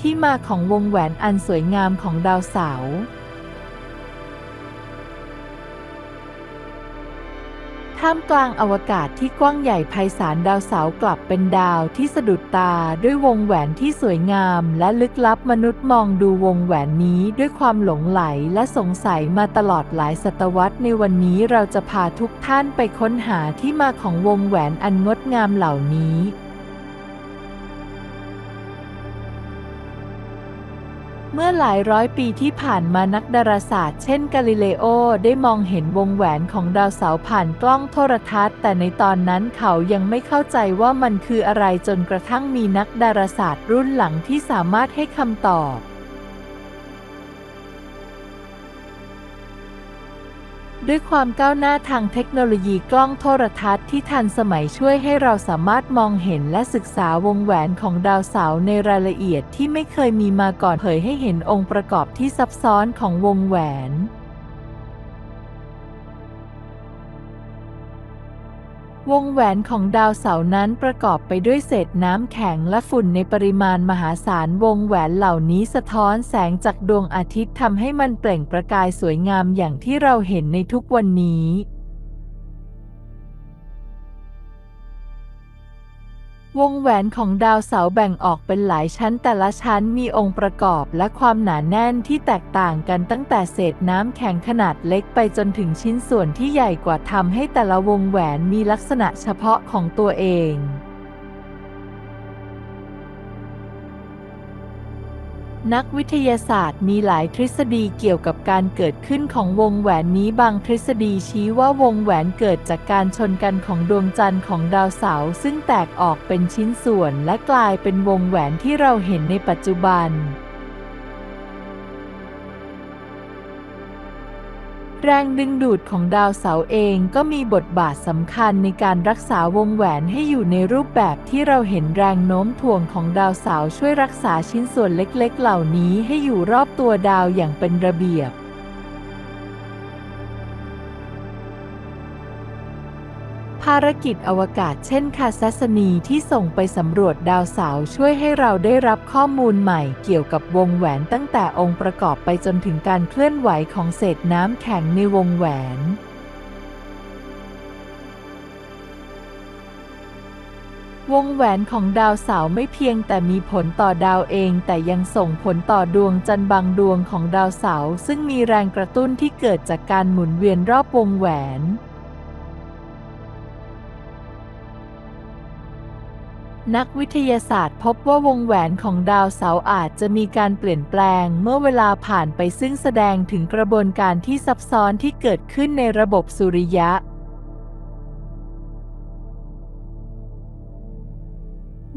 ที่มาของวงแหวนอันสวยงามของดาวเสาร์ท่ามกลางอวกาศที่กว้างใหญ่ไพศาลดาวเสาร์กลับเป็นดาวที่สะดุดตาด้วยวงแหวนที่สวยงามและลึกลับมนุษย์มองดูวงแหวนนี้ด้วยความหลงไหลและสงสัยมาตลอดหลายศตวรรษในวันนี้เราจะพาทุกท่านไปค้นหาที่มาของวงแหวนอันงดงามเหล่านี้ เมื่อหลายร้อยปีที่ผ่านมานักดาราศาสตร์เช่นกาลิเลโอได้มองเห็นวงแหวนของดาวเสาร์ผ่านกล้องโทรทัศน์ แต่ในตอนนั้นเขายังไม่เข้าใจว่ามันคืออะไรจนกระทั่งมีนักดาราศาสตร์รุ่นหลังที่สามารถให้คำตอบ ด้วยความก้าวหน้าทางเทคโนโลยีกล้องโทรทัศน์ที่ทันสมัยช่วยให้เราสามารถมองเห็นและศึกษาวงแหวนของดาวเสาร์ในรายละเอียดที่ไม่เคยมีมาก่อนเผยให้เห็นองค์ประกอบที่ซับซ้อนของวงแหวน วงแหวนของดาวเสาร์นั้นประกอบไปด้วยเศษน้ำแข็งและฝุ่นในปริมาณมหาศาลวงแหวนเหล่านี้สะท้อนแสงจากดวงอาทิตย์ทำให้มันเปล่งประกายสวยงามอย่างที่เราเห็นในทุกวันนี้ วงแหวนของดาวเสาแบ่งออกเป็นหลายชั้นแต่ละชั้นมีองค์ประกอบและความหนาแน่นที่แตกต่างกันตั้งแต่เศษน้ำแข็งขนาดเล็กไปจนถึงชิ้นส่วนที่ใหญ่กว่าทำให้แต่ละวงแหวนมีลักษณะเฉพาะของตัวเอง นักวิทยาศาสตร์มีหลายทฤษฎีเกี่ยวกับการเกิดขึ้นของวงแหวนนี้บางทฤษฎีชี้ว่าวงแหวนเกิดจากการชนกันของดวงจันทร์ของดาวเสาร์ซึ่งแตกออกเป็นชิ้นส่วนและกลายเป็นวงแหวนที่เราเห็นในปัจจุบัน แรงดึงดูดของดาวเสาเองก็มีบทบาทสำคัญในการรักษาวงแหวนให้อยู่ในรูปแบบที่เราเห็นแรงโน้มถ่วงของดาวเสาช่วยรักษาชิ้นส่วนเล็กๆ เหล่านี้ให้อยู่รอบตัวดาวอย่างเป็นระเบียบารกิจอวกาศเช่นคาซัสนีที่ส่งไปสำรวจดาวเสาร์ช่วยให้เราได้รับข้อมูลใหม่เกี่ยวกับวงแหวนตั้งแต่องค์ประกอบไปจนถึงการเคลื่อนไหวของเศษน้ำแข็งในวงแหวนวงแหวนของดาวเสาร์ไม่เพียงแต่มีผลต่อดาวเอง แต่ยังส่งผลต่อดวงจันทร์บางดวงของดาวเสาร์ซึ่งมีแรงกระตุ้นที่เกิดจากการหมุนเวียนรอบวงแหวน นักวิทยาศาสตร์พบว่าวงแหวนของดาวเสาร์อาจจะมีการเปลี่ยนแปลงเมื่อเวลาผ่านไปซึ่งแสดงถึงกระบวนการที่ซับซ้อนที่เกิดขึ้นในระบบสุริยะ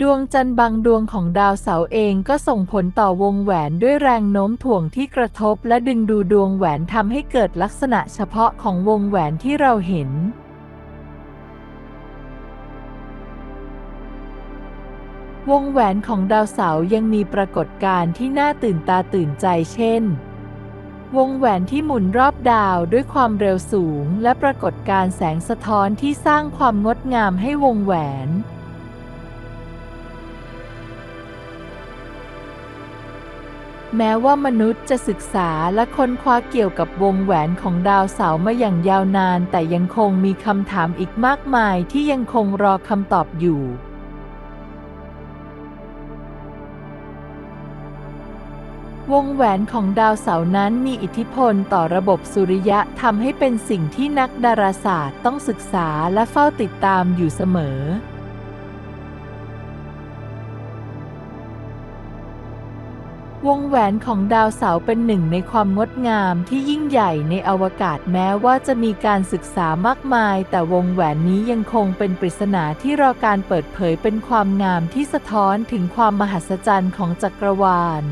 ดวงจันทร์บางดวงของดาวเสาร์เองก็ส่งผลต่อวงแหวนด้วยแรงโน้มถ่วงที่กระทบและดึงดูดวงแหวนทำให้เกิดลักษณะเฉพาะของวงแหวนที่เราเห็น วงแหวนของดาวเสาร์ยังมีปรากฏการณ์ที่น่าตื่นตาตื่นใจเช่น วงแหวนที่หมุนรอบดาวด้วยความเร็วสูง และปรากฏการณ์แสงสะท้อนที่สร้างความงดงามให้วงแหวน แม้ว่ามนุษย์จะศึกษาและค้นคว้าเกี่ยวกับวงแหวนของดาวเสาร์มาอย่างยาวนาน แต่ยังคงมีคำถามอีกมากมายที่ยังคงรอคำตอบอยู่ วงแหวนของดาวเสาร์นั้นมีอิทธิพลต่อระบบสุริยะทำให้เป็นสิ่งที่นักดาราศาสตร์ต้องศึกษาและเฝ้าติดตามอยู่เสมอ วงแหวนของดาวเสาร์เป็นหนึ่งในความงดงามที่ยิ่งใหญ่ในอวกาศแม้ว่าจะมีการศึกษามากมาย แต่วงแหวนนี้ยังคงเป็นปริศนาที่รอการเปิดเผยเป็นความงามที่สะท้อนถึงความมหัศจรรย์ของจักรวาล